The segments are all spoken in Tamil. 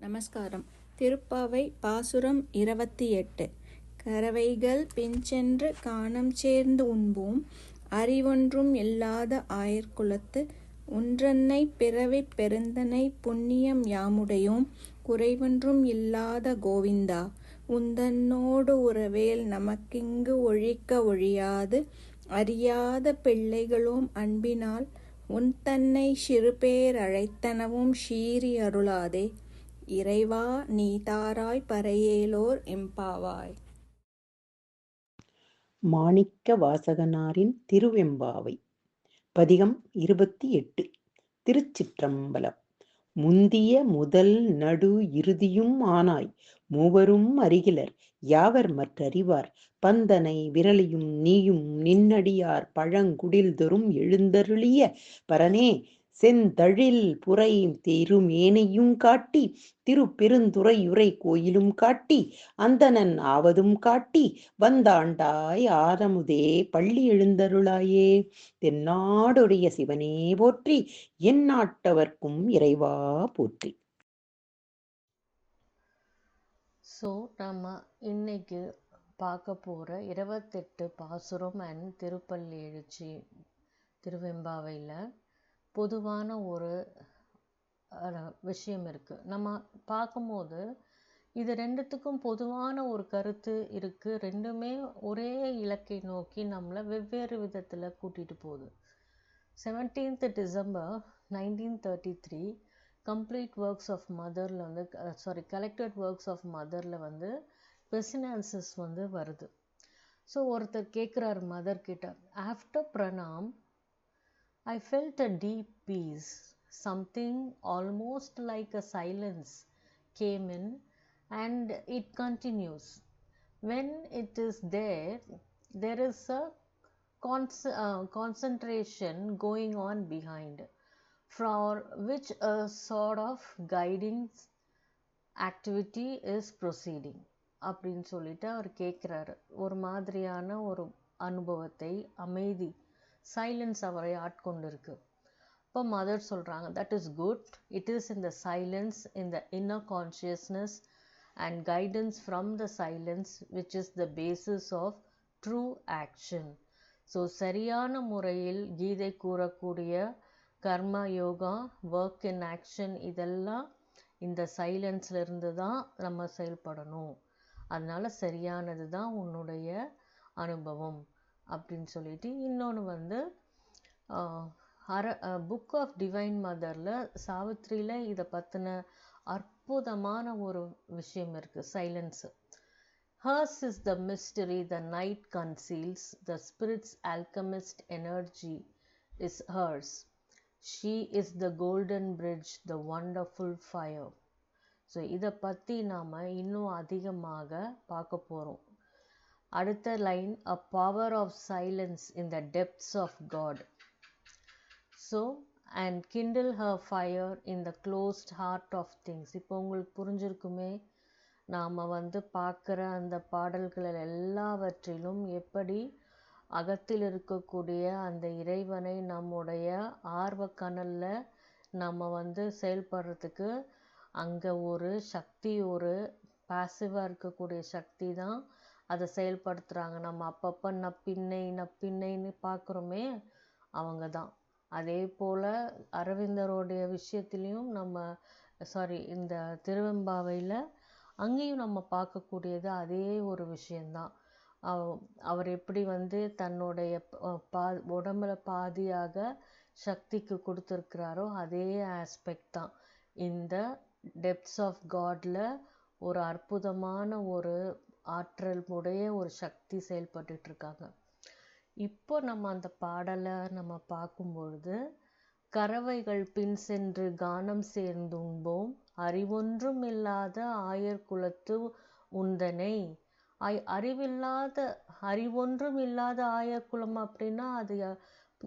நமஸ்காரம். திருப்பாவை பாசுரம் இருபத்தி எட்டு கறவைகள் பின்சென்று காணம் சேர்ந்து உண்போம். அறிவொன்றும் இல்லாத ஆயர்குலத்து ஒன்றன்னை பிறவி பெருந்தனை புண்ணியம் யாமுடையோம். குறைவொன்றும் இல்லாத கோவிந்தா உந்தன்னோடு உறவேல் நமக்கிங்கு ஒழிக்க ஒழியாது. அறியாத பிள்ளைகளும் அன்பினால் உன் தன்னை சிறுபேர் அழைத்தனவும் ஷீரி அருளாதே. இறைவா நீ தாராய் பறையேலோர் எம்பாவாய். மாணிக்க வாசகனாரின் திருவெம்பாவை. பதிகம் இருபத்தி எட்டு திருச்சிற்றம்பலம். முந்திய முதல் நடு இறுதியும் ஆனாய். மூவரும் அருகிலர். யாவர் மற்றறிவார்? பந்தனை விரலியும் நீயும் நின்னடியார். பழங்குடில் தொறும் எழுந்தருளிய. பரனே செந்தழில் புரை திருமேனையும் காட்டி திருப்பெருந்துறையுரை கோயிலும் காட்டி அந்தனன் ஆவதும் காட்டி வந்தாண்டாய் ஆரமுதே பள்ளி எழுந்தருளாயே. தென்னாடுடைய சிவனே போற்றி என் நாட்டவர்க்கும் இறைவா போற்றி. ஸோ நம்ம இன்னைக்கு பார்க்க போகிற இருபத்தெட்டு பாசுரம் அண்ட் திருப்பள்ளி எழுச்சி திருவெம்பாவையில். பொதுவான ஒரு விஷயம் இருக்குது நம்ம பார்க்கும்போது இது ரெண்டுத்துக்கும் பொதுவான ஒரு கருத்து இருக்குது ரெண்டுமே ஒரே இலக்கை நோக்கி நம்மளை வெவ்வேறு விதத்தில் கூட்டிகிட்டு போகுது. Seventeenth December nineteen thirty three complete works of மதரில் வந்து சாரி கலெக்டட் ஒர்க்ஸ் ஆஃப் மதரில் வந்து பெசினான்சஸ் வந்து வருது. ஸோ ஒருத்தர் கேட்குறாரு மதர் கிட்ட after pranam I felt a deep peace. Something almost like a silence came in and it continues. When it is there, there is a cons- uh, concentration going on behind, for which a sort of guiding activity is proceeding. அப்படின்னு சொல்லிட்டு அவர் கேட்குறாரு ஒரு மாதிரியான ஒரு அனுபவத்தை அமைதி சைலன்ஸ் அவரை ஆட்கொண்டிருக்கு. இப்போ மதர் சொல்கிறாங்க that is good it is in the silence in the inner consciousness and guidance from the silence which is the basis of true action so சரியான முறையில் கீதை கூறக்கூடிய கர்ம யோகா ஒர்க் இன் ஆக்ஷன் இதெல்லாம் இந்த சைலன்ஸ்ல இருந்து தான் நம்ம செயல்படணும். அதனால சரியானது தான் உன்னுடைய அனுபவம். அப்படின்னு சொல்லிட்டு இன்னொன்று வந்து அர புக் ஆஃப் டிவைன் மதரில் சாவித்திரியில் இதை பற்றின அற்புதமான ஒரு விஷயம் இருக்குது silence hers is the mystery the night conceals the spirit's alchemist energy is hers she is the golden bridge the wonderful fire so இதை பற்றி நாம் இன்னும் அதிகமாக பார்க்க போகிறோம் அடுத்த line a power of silence in the depths of God so and kindle her fire in the closed heart of things இப்போ உங்களுக்கு புரிஞ்சிருக்குமே? நாம் வந்து பார்க்குற அந்த பாடல்கள் எல்லாவற்றிலும் எப்படி அகத்தில் இருக்கக்கூடிய அந்த இறைவனை நம்முடைய ஆர்வ கணலில் நம்ம வந்து செயல்படுறதுக்கு அங்கே ஒரு சக்தி ஒரு பாசிவாக இருக்கக்கூடிய சக்தி தான் அதை செயல்படுத்துகிறாங்க நம்ம அப்பப்போ நப்பின்னை நப்பின்னைன்னு பார்க்குறோமே அவங்க தான் அதே போல் அரவிந்தருடைய விஷயத்துலேயும் நம்ம சாரி இந்த திருவெம்பாவையில் அங்கேயும் நம்ம பார்க்கக்கூடியது அதே ஒரு விஷயந்தான் அவர் எப்படி வந்து தன்னுடைய பா உடம்புல பாதியாக சக்திக்கு கொடுத்துருக்கிறாரோ அதே ஆஸ்பெக்ட் தான். இந்த டெப்த்ஸ் ஆஃப் காடில் ஒரு அற்புதமான ஒரு ஆற்றல் உடைய ஒரு சக்தி செயல்பட்டுட்டு இருக்காங்க இப்போ நம்ம அந்த பாடலை நம்ம பார்க்கும் பொழுது கறவைகள் பின் சென்று கானம் சேர்ந்துண்போம் அறிவொன்றும் இல்லாத ஆயர் குலத்து உந்தனை. ஐ அறிவில்லாத அறிவொன்றும் இல்லாத ஆயர் குலம் அப்படின்னா அது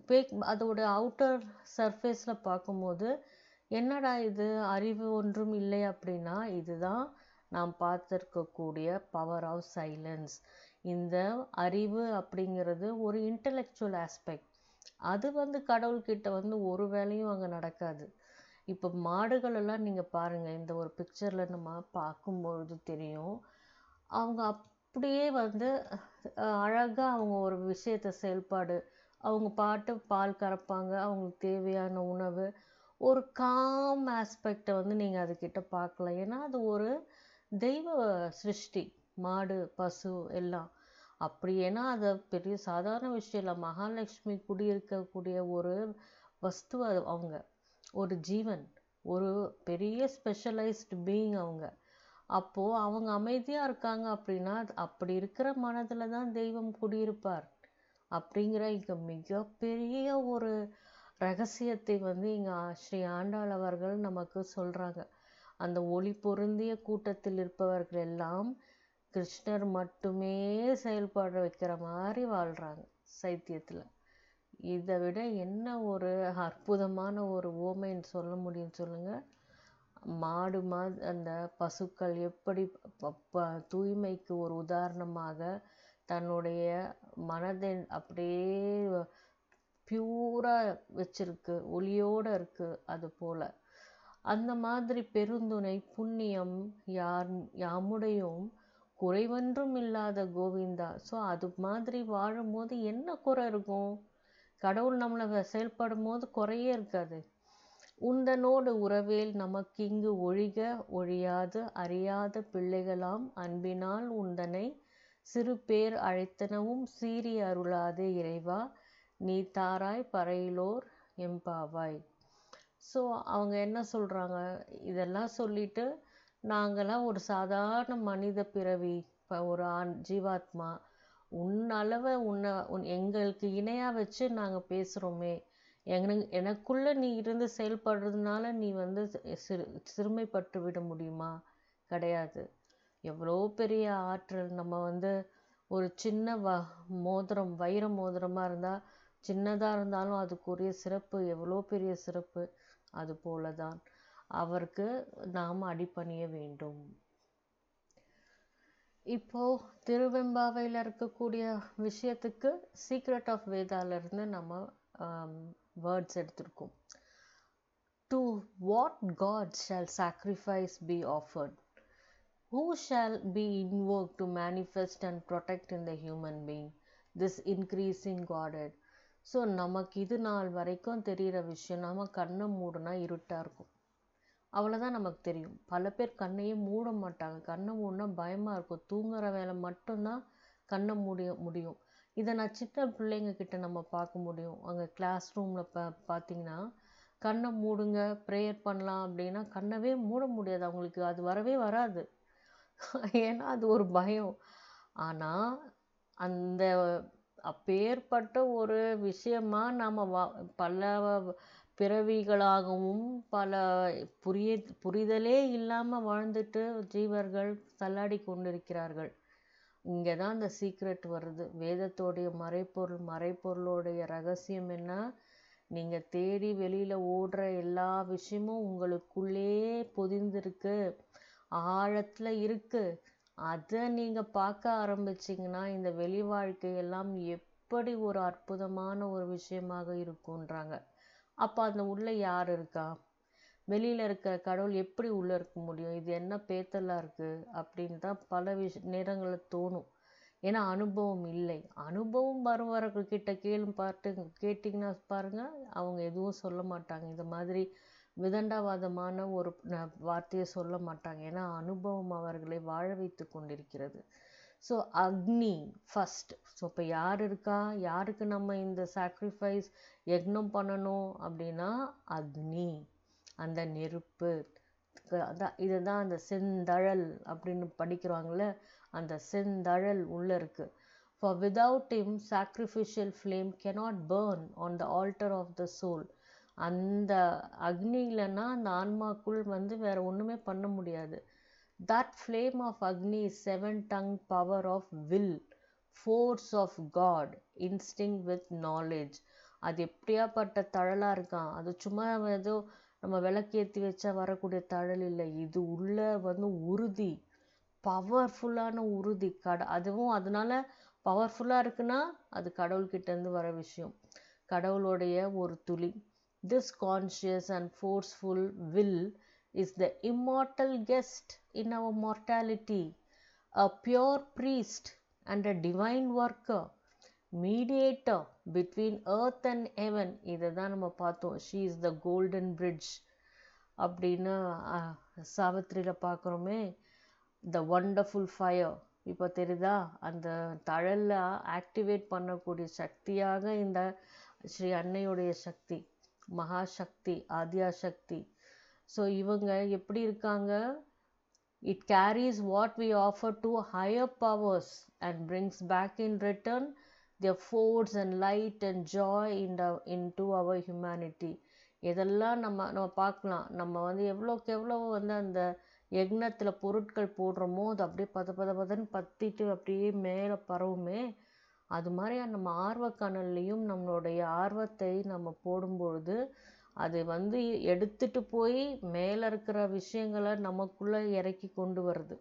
பேக் அதோட அவுட்டர் சர்ஃபேஸில் பார்க்கும்போது என்னடா இது அறிவு ஒன்றும் இல்லை அப்படின்னா இதுதான் நாம் பார்த்துருக்கக்கூடிய பவர் ஆஃப் சைலன்ஸ் இந்த அறிவு அப்படிங்கிறது ஒரு இன்டலெக்சுவல் ஆஸ்பெக்ட் அது வந்து கடவுள்கிட்ட வந்து ஒரு வேலையும் அங்கே நடக்காது. இப்போ மாடுகளெல்லாம் நீங்கள் பாருங்கள் இந்த ஒரு பிக்சரில் நம்ம பார்க்கும்பொழுது தெரியும். அவங்க அப்படியே வந்து அழகாக அவங்க ஒரு விஷயத்த செயல்பாடு அவங்க பாட்டு பால் கறப்பாங்க அவங்களுக்கு தேவையான உணவு. ஒரு காம் ஆஸ்பெக்டை வந்து நீங்கள் அதுக்கிட்ட பார்க்கலாம். ஏன்னா அது ஒரு தெய்வ சிருஷ்டி மாடு பசு எல்லாம். அப்படி ஏன்னா அதை பெரிய சாதாரண விஷயம் இல்லை. மகாலட்சுமி குடியிருக்கக்கூடிய ஒரு வஸ்து அது அவங்க. ஒரு ஜீவன். ஒரு பெரிய ஸ்பெஷலைஸ்டு பீயிங் அவங்க. அப்போது அவங்க அமைதியாக இருக்காங்க அப்படின்னா அப்படி இருக்கிற மனதில் தான் தெய்வம் குடியிருப்பார். அப்படிங்கிற இங்கே மிகப்பெரிய ஒரு ரகசியத்தை வந்து இங்கே ஸ்ரீ ஆண்டாள் அவர்கள் நமக்கு சொல்கிறாங்க அந்த ஒளி பொருந்திய கூட்டத்தில் இருப்பவர்கள் எல்லாம் கிருஷ்ணர் மட்டுமே செயல்பட வைக்கிற மாதிரி வாழ்கிறாங்க சைத்தியத்தில். இதை விட என்ன ஒரு அற்புதமான ஒரு ஓமைன்னு சொல்ல முடியும் சொல்லுங்கள் மாடு மா அந்த பசுக்கள் எப்படி ப- ப- தூய்மைக்கு ஒரு உதாரணமாக தன்னுடைய மனதை அப்படியே பியூராக வச்சிருக்கு ஒளியோடு இருக்குது அது போல். அந்த மாதிரி பெருந்துணை புண்ணியம் யார் யாமுடையும் குறைவொன்றும் இல்லாத கோவிந்தா. ஸோ அது மாதிரி வாழும்போது என்ன குறை இருக்கும்? கடவுள் நம்மளை செயல்படும் போது குறையே இருக்காது. உந்தனோடு உறவேல் நமக்கிங்கு ஒழிக ஒழியாது அறியாத பிள்ளைகளாம் அன்பினால் உந்தனை சிறு பேர் அழைத்தனவும் சீறி அருளாதே இறைவா. நீ தாராய் பறையிலோர் எம்பாவாய் ஸோ அவங்க என்ன சொல்கிறாங்க இதெல்லாம் சொல்லிட்டு நாங்களாம் ஒரு சாதாரண மனித பிறவி இப்போ ஒரு ஆண் ஜீவாத்மா. உன்னளவை உன்னை உன் எங்களுக்கு இணையாக வச்சு நாங்கள் பேசுகிறோமே எனக்கு எனக்குள்ளே நீ இருந்து செயல்படுறதுனால நீ வந்து சிறு சிறுமைப்பட்டு விட முடியுமா? கிடையாது. எவ்வளோ பெரிய ஆற்றல். நம்ம வந்து ஒரு சின்ன வ மோதிரம் வைர மோதிரமாக இருந்தால் சின்னதாக இருந்தாலும் அதுக்குரிய சிறப்பு எவ்வளோ பெரிய சிறப்பு. அதுபோல தான் அவருக்கு நாம் அடிபணிய வேண்டும் இப்போ திருவெம்பாவையில் இருக்கக்கூடிய விஷயத்துக்கு சீக்ரெட் ஆஃப் வேதால இருந்து நம்ம வேர்ட்ஸ் எடுத்திருக்கோம் to what God shall sacrifice be offered who shall be invoke to manifest and protect in the human being this increasing godhead so நமக்கு இது நாள் வரைக்கும் தெரிகிற விஷயம் நம்ம கண்ணை மூடினா இருட்டாக இருக்கும். அவ்வளோதான் நமக்கு தெரியும். பல பேர் கண்ணையே மூட மாட்டாங்க. கண்ணை மூடினா பயமாக இருக்கும். தூங்குற வேலை மட்டும்தான் கண்ணை மூடிய முடியும். இதை நான் சின்ன பிள்ளைங்க கிட்ட நம்ம பார்க்க முடியும். அங்கே கிளாஸ் ரூமில் பா பார்த்தீங்கன்னா கண்ணை மூடுங்க ப்ரேயர் பண்ணலாம் அப்படின்னா கண்ணவே மூட முடியாது. அவங்களுக்கு அது வரவே வராது. ஏன்னா அது ஒரு பயம். ஆனால் அந்த அப்பேற்பட்ட ஒரு விஷயமா நாம் வா பல பிறவிகளாகவும் பல புரிய புரிதலே இல்லாமல் வாழ்ந்துட்டு ஜீவர்கள் தள்ளாடி கொண்டிருக்கிறார்கள். இங்கே தான் அந்த சீக்ரெட் வருது. வேதத்தோடைய மறைப்பொருள் மறைப்பொருளோடைய ரகசியம் என்ன? நீங்கள் தேடி வெளியில் ஓடுற எல்லா விஷயமும் உங்களுக்குள்ளே பொதிந்திருக்கு ஆழத்தில் இருக்குது அதை நீங்கள் பார்க்க ஆரம்பிச்சிங்கன்னா இந்த வெளி வாழ்க்கையெல்லாம் எப்படி ஒரு அற்புதமான ஒரு விஷயமாக இருக்குன்றாங்க அப்போ அந்த உள்ள யார் இருக்கா? வெளியில் இருக்க கடவுள் எப்படி உள்ளே இருக்க முடியும்? இது என்ன பேத்தலாக இருக்குது அப்படின்னு தான் பல விஷ நேரங்களில் தோணும். ஏன்னா அனுபவம் இல்லை. அனுபவம் வருவவர்கள் கிட்ட கேளும் பாட்டு கேட்டிங்கன்னா பாருங்கள் அவங்க எதுவும் சொல்ல மாட்டாங்க. இந்த மாதிரி விதண்டாவாதமான ஒரு வார்த்தையை சொல்ல மாட்டாங்க. ஏன்னா அனுபவம் அவர்களை வாழ வைத்து கொண்டிருக்கிறது. ஸோ அக்னி ஃபஸ்ட் ஸோ இப்போ யார் இருக்கா? யாருக்கு நம்ம இந்த சாக்ரிஃபைஸ் யக்னம் பண்ணணும் அப்படின்னா அக்னி. அந்த நெருப்பு. அதான் இதுதான் அந்த செந்தழல் அப்படின்னு படிக்கிறாங்கள்ல அந்த செந்தழல் உள்ளே இருக்குது for without him sacrificial flame cannot burn on the altar of the soul அந்த அக்னி இல்லைன்னா அந்த ஆன்மாக்குள் வந்து வேற ஒன்றுமே பண்ண முடியாது. That flame of Agni seven tongue power of will force of God instinct with knowledge அது எப்படியாப்பட்ட தழலாக இருக்கான்? அது சும்மா ஏதோ நம்ம விளக்கேற்றி வச்சா வரக்கூடிய தழல் இல்லை. இது உள்ள வந்து உறுதி பவர்ஃபுல்லான உறுதி. கட அதுவும் அதனால பவர்ஃபுல்லாக இருக்குன்னா அது கடவுள்கிட்டேருந்து வர விஷயம். கடவுளுடைய ஒரு துளி. This conscious and forceful will is the immortal guest in our mortality, a pure priest and a divine worker, mediator between earth and heaven. இதை தான் நம்ம பார்த்தோம் she is the golden bridge அப்படின்னு அஹ், சாவித்திரியில பார்க்குறோமே த ஒண்டர்ஃபுல் ஃபயர் இப்போ தெரியுதா அந்த தழல்ல ஆக்டிவேட் பண்ணக்கூடிய சக்தியாக இந்த ஸ்ரீ அன்னையுடைய சக்தி மகாசக்தி ஆத்யாசக்தி. ஸோ இவங்க எப்படி இருக்காங்க? It carries what we offer to higher powers and brings back in return their and light and joy in in in to our humanity இதெல்லாம் நம்ம நம்ம பார்க்கலாம். நம்ம வந்து எவ்வளோக்கு எவ்வளோ வந்து அந்த யக்னத்தில் பொருட்கள் போடுறோமோ அது அப்படியே பத பத பதன்னு பத்திட்டு அப்படியே மேலே பரவுமே அது மாதிரி நம்ம ஆர்வக்கணல்லையும் நம்மளுடைய ஆர்வத்தை நம்ம போடும்பொழுது அது வந்து எடுத்துட்டு போய் மேலே இருக்கிற விஷயங்களை நமக்குள்ளே இறக்கி கொண்டு வருது.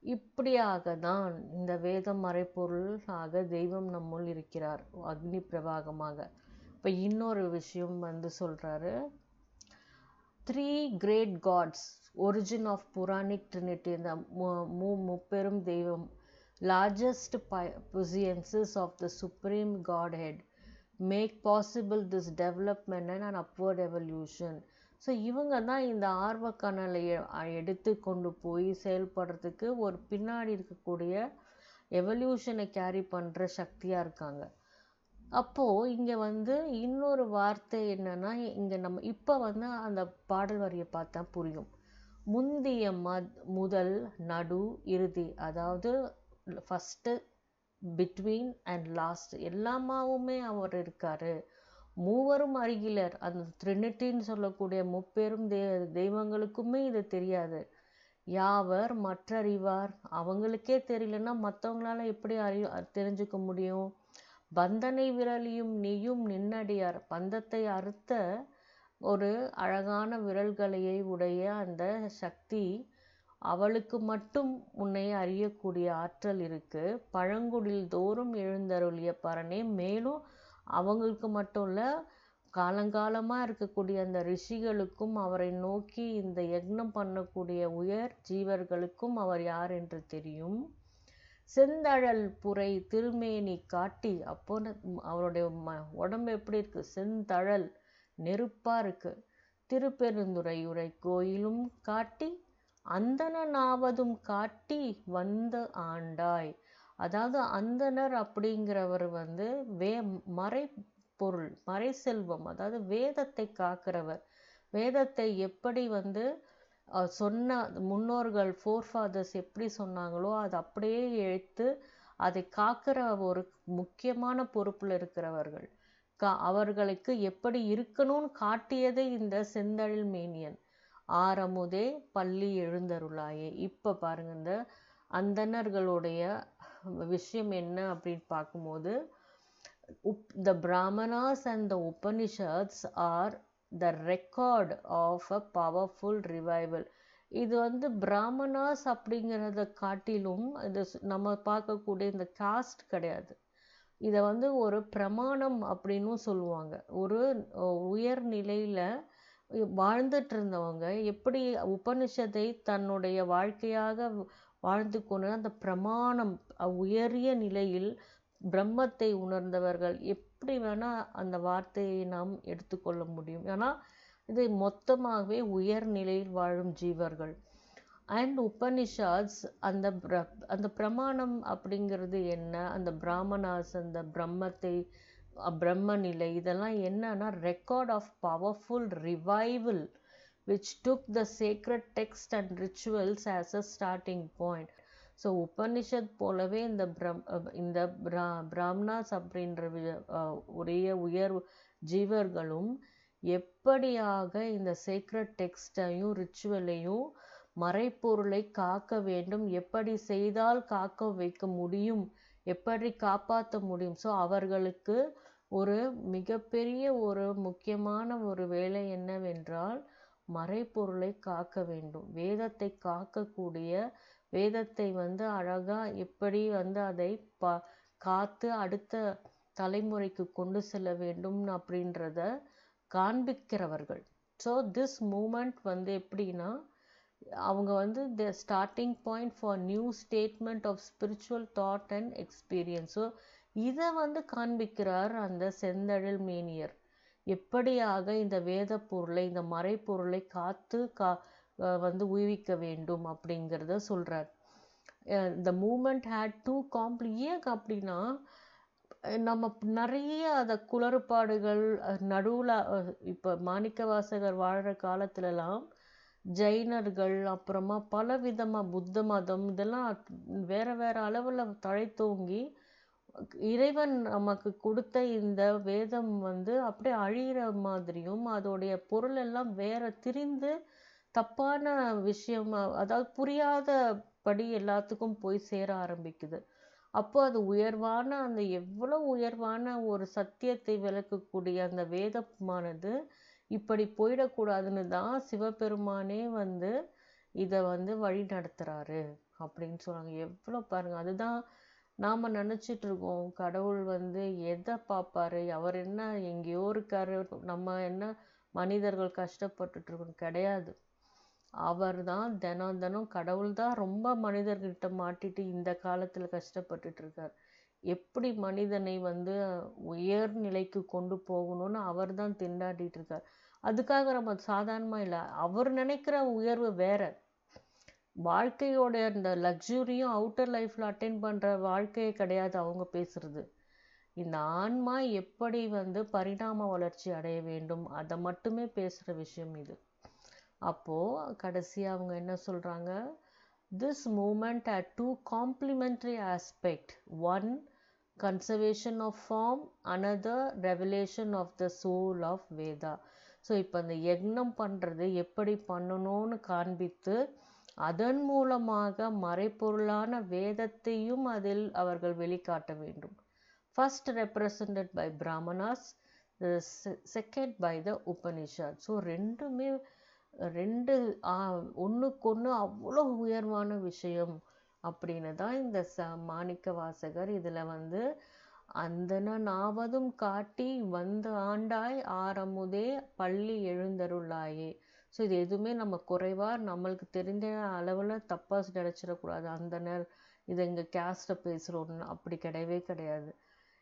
இப்படியாக தான் இந்த வேதம் மறைப்பொருள் ஆக தெய்வம் நம்முள் இருக்கிறார் அக்னி பிரவாகமாக. இப்போ இன்னொரு விஷயம் வந்து சொல்கிறாரு three great gods origin of Puranic trinity இந்த மு- மு- முப்பெரும் தெய்வம். Largest potencies of the supreme godhead make possible this development and upward evolution so இவங்க தான் இந்த ஆர்வக்கணலை எடுத்து கொண்டு போய் செயல்படுறதுக்கு ஒரு பின்னாடி இருக்கக்கூடிய எவல்யூஷனை கேரி பண்ணுற சக்தியாக இருக்காங்க. அப்போது இங்கே வந்து இன்னொரு வார்த்தை என்னென்னா இங்கே நம்ம இப்போ வந்து அந்த பாடல் வரியை பார்த்தா புரியும். முந்திய மத் முதல் நடு இறுதி அதாவது ஃபஸ்ட்டு பிட்வீன் அண்ட் லாஸ்ட் எல்லாமாவுமே அவர் இருக்கார். மூவரும் அருகிலர். அந்த ட்ரினிட்டின்னு சொல்லக்கூடிய முப்பெரும் தெ தெய்வங்களுக்குமே இது தெரியாது. யாவர் மற்றறிவார் அவங்களுக்கே தெரியலன்னா மற்றவங்களால எப்படி அறி தெரிஞ்சுக்க முடியும்? பந்தனை விரலியும் நீயும் நின்னடியார். பந்தத்தை அறுத்த ஒரு அழகான விரல்களையை உடைய அந்த சக்தி அவளுக்கு மட்டும் உன்னை அறியக்கூடிய ஆற்றல் இருக்கு. பழங்குடில் தோறும் எழுந்தருளிய பரனே மேலும் அவங்களுக்கு மட்டும் இல்ல காலங்காலமாக இருக்கக்கூடிய அந்த ரிஷிகளுக்கும் அவரை நோக்கி இந்த யக்னம் பண்ணக்கூடிய உயர் ஜீவர்களுக்கும் அவர் யார் என்று தெரியும். செந்தழல் புரை திருமேனி காட்டி அப்போ அவருடைய ம- உடம்பு எப்படி இருக்கு? செந்தழல் நெருப்பாக இருக்கு. திருப்பெருந்துறை உரை கோயிலும் காட்டி அந்தணனாவதும் காட்டி வந்து ஆண்டாய். அதாவது அந்தணர் அப்படிங்கிறவர் வந்து வே மறை பொருள் மறை செல்வம் அதாவது வேதத்தை காக்கிறவர். வேதத்தை எப்படி வந்து அஹ், சொன்ன முன்னோர்கள் ஃபோர்ஃபாதர்ஸ் எப்படி சொன்னாங்களோ அது அப்படியே எழுத்து அதை காக்கிற ஒரு முக்கியமான பொறுப்புல இருக்கிறவர்கள். கா அவர்களுக்கு எப்படி இருக்கணும்னு காட்டியதே இந்த செந்தழில் மேனியன். ஆரமுதே பள்ளி எழுந்தருளாயே. இப்போ பாருங்க இந்த அந்தணர்களுடைய விஷயம் என்ன அப்படின்னு பார்க்கும்போது up the Brahmanas and the Upanishads are the record of a powerful revival இது வந்து பிராமணாஸ் அப்படிங்கிறத காட்டிலும் இது நம்ம பார்க்கக்கூடிய இந்த காஸ்ட் கிடையாது. இதை வந்து ஒரு பிரமாணம் அப்படின்னும் சொல்லுவாங்க. ஒரு உயர்நிலையில் நிலையில வாழ்ந்துட்டு இருந்தவங்க எப்படி உபனிஷத்தை தன்னுடைய வாழ்க்கையாக வாழ்ந்து கொண்டு அந்த பிரமாணம் உயரிய நிலையில் பிரம்மத்தை உணர்ந்தவர்கள் எப்படி வேணா அந்த வார்த்தையை நாம் எடுத்துக்கொள்ள முடியும். ஏன்னா இது மொத்தமாகவே உயர் நிலையில் வாழும் ஜீவர்கள். அண்ட் உபனிஷாத்ஸ் அந்த பிர அந்த பிரமாணம் அப்படிங்கிறது என்ன? அந்த பிராமணாஸ் அந்த பிரம்மத்தை பிரம்ம நிலை. இதெல்லாம் என்னன்னா record of powerful revival which took the sacred text and rituals as a starting point so Upanishad போலவே இந்த பிரம் இந்த பிரா பிராம்னாஸ் அப்படின்ற உரிய உயர் ஜீவர்களும் எப்படியாக இந்த சீக்ரெட் டெக்ஸ்டையும் ரிச்சுவலையும் மறைப்பொருளை காக்க வேண்டும் எப்படி செய்தால் காக்க வைக்க முடியும் எப்படி காப்பாற்ற முடியும்? ஸோ அவர்களுக்கு ஒரு மிகப்பெரிய ஒரு முக்கியமான ஒரு வேலை என்னவென்றால் மறைப்பொருளை காக்க வேண்டும். வேதத்தை காக்கக்கூடிய வேதத்தை வந்து அழகாக எப்படி வந்து அதை பா காத்து அடுத்த தலைமுறைக்கு கொண்டு செல்ல வேண்டும் அப்படின்றத காண்பிக்கிறவர்கள். ஸோ திஸ் மூமெண்ட் வந்து எப்படின்னா அவங்க வந்து the starting point for new statement of spiritual thought and experience so இதை வந்து காண்பிக்கிறார் அந்த செந்தழல் மேனியர். எப்படியாக இந்த வேத பொருளை இந்த மறைப்பொருளை காத்து கா வந்து உய்விக்க வேண்டும் அப்படிங்கிறத சொல்கிறார் இந்த மூமெண்ட் ஹேட் டூ காம்ப்ளி ஏன் அப்படின்னா நம்ம நிறைய அதை குளறுபாடுகள் நடுவில் இப்போ மாணிக்க வாசகர் வாழ்கிற காலத்துலலாம் ஜெயினர்கள் அப்புறமா பலவிதமாக புத்த மதம் இதெல்லாம் வேற வேற அளவில் தழைத்தோங்கி இறைவன் நமக்கு கொடுத்த இந்த வேதம் வந்து அப்படியே அழிகிற மாதிரியும் அதோடைய பொருள் எல்லாம் வேற திரிந்து தப்பான விஷயம் அதாவது புரியாத படி எல்லாத்துக்கும் போய் சேர ஆரம்பிக்குது. அப்போ அது உயர்வான அந்த எவ்வளோ உயர்வான ஒரு சத்தியத்தை விளக்கக்கூடிய அந்த வேதமானது இப்படி போயிடக்கூடாதுன்னு தான் சிவபெருமானே வந்து இதை வந்து வழி நடத்துகிறாரு அப்படின்னு சொல்கிறாங்க எவ்வளோ பாருங்க அதுதான் நாம் நினச்சிட்டு இருக்கோம். கடவுள் வந்து எதை பார்ப்பாரு? அவர் என்ன எங்கேயோ இருக்காரு. நம்ம என்ன மனிதர்கள் கஷ்டப்பட்டுட்டு இருக்கோம்? கிடையாது. அவர் தான் தினம் தினம் கடவுள் தான் ரொம்ப மனிதர்கிட்ட மாட்டிட்டு இந்த காலத்தில் கஷ்டப்பட்டுட்டு இருக்கார். எப்படி மனிதனை வந்து உயர் நிலைக்கு கொண்டு போகணும்னு அவர் தான் திண்டாடிட்டு இருக்கார். அதுக்காக நம்ம சாதாரணமாக இல்லை. அவர் நினைக்கிற உயர்வு வேற. வாழ்க்கையோட இந்த லக்ஸுரியும் அவுட்டர் லைஃப்பில் அட்டென்ட் பண்ணுற வாழ்க்கையே கிடையாது அவங்க பேசுறது. இந்த ஆன்மா எப்படி வந்து பரிணாம வளர்ச்சி அடைய வேண்டும்? அதை மட்டுமே பேசுகிற விஷயம் இது. அப்போது கடைசியாக அவங்க என்ன சொல்கிறாங்க this movement at two complementary aspect one conservation of form another revelation of the soul of Veda so இப்போ அந்த யக்னம் பண்ணுறது எப்படி பண்ணணும்னு காண்பித்து அதன் மூலமாக மறைப்பொருளான வேதத்தையும் அதில் அவர்கள் வெளிக்காட்ட வேண்டும். First represented by Brahmanas second by the Upanishad so ரெண்டுமே ரெண்டு ஒன்றுக்கொன்று அவ்வளோ உயர்வான விஷயம் அப்படின்னு தான் இந்த ச மாணிக்க வாசகர் இதில் வந்து அந்தன நாவதும் காட்டி வந்து ஆண்டாய் ஆரமுதே பள்ளி எழுந்தருளாயே. ஸோ இது எதுவுமே நம்ம குறைவாக நம்மளுக்கு தெரிஞ்ச அளவில் தப்பாக நினச்சிடக்கூடாது. அந்த இதை இங்கே கேஸ்ட்டை பேசுகிறோன்னு அப்படி கிடையவே கிடையாது.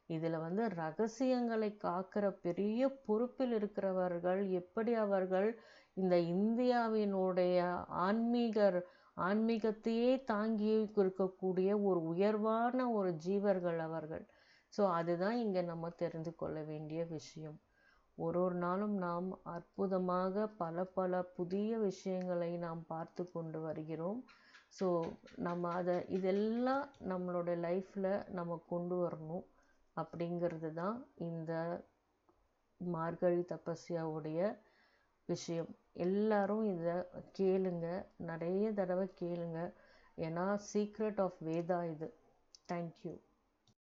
இதில் வந்து ரகசியங்களை காக்கிற பெரிய பொறுப்பில் இருக்கிறவர்கள் எப்படி அவர்கள் இந்த இந்தியாவினுடைய ஆன்மீகர் ஆன்மீகத்தையே தாங்கி இருக்கக்கூடிய ஒரு உயர்வான ஒரு ஜீவர்கள் அவர்கள். ஸோ அதுதான் இங்கே நம்ம தெரிந்து கொள்ள வேண்டிய விஷயம். ஒரு ஒரு நாளும் நாம் அற்புதமாக பல பல புதிய விஷயங்களை நாம் பார்த்து கொண்டு வருகிறோம். ஸோ நம்ம அதை இதெல்லாம் நம்மளோட லைஃப்பில் நம்ம கொண்டு வரணும் அப்படிங்கிறது தான் இந்த மார்கழி தபஸ்யாவுடைய விஷயம். எல்லாரும் இதை கேளுங்க. நிறைய தடவை கேளுங்க. ஏன்னா சீக்ரெட் ஆஃப் வேதா இது. தேங்க்யூ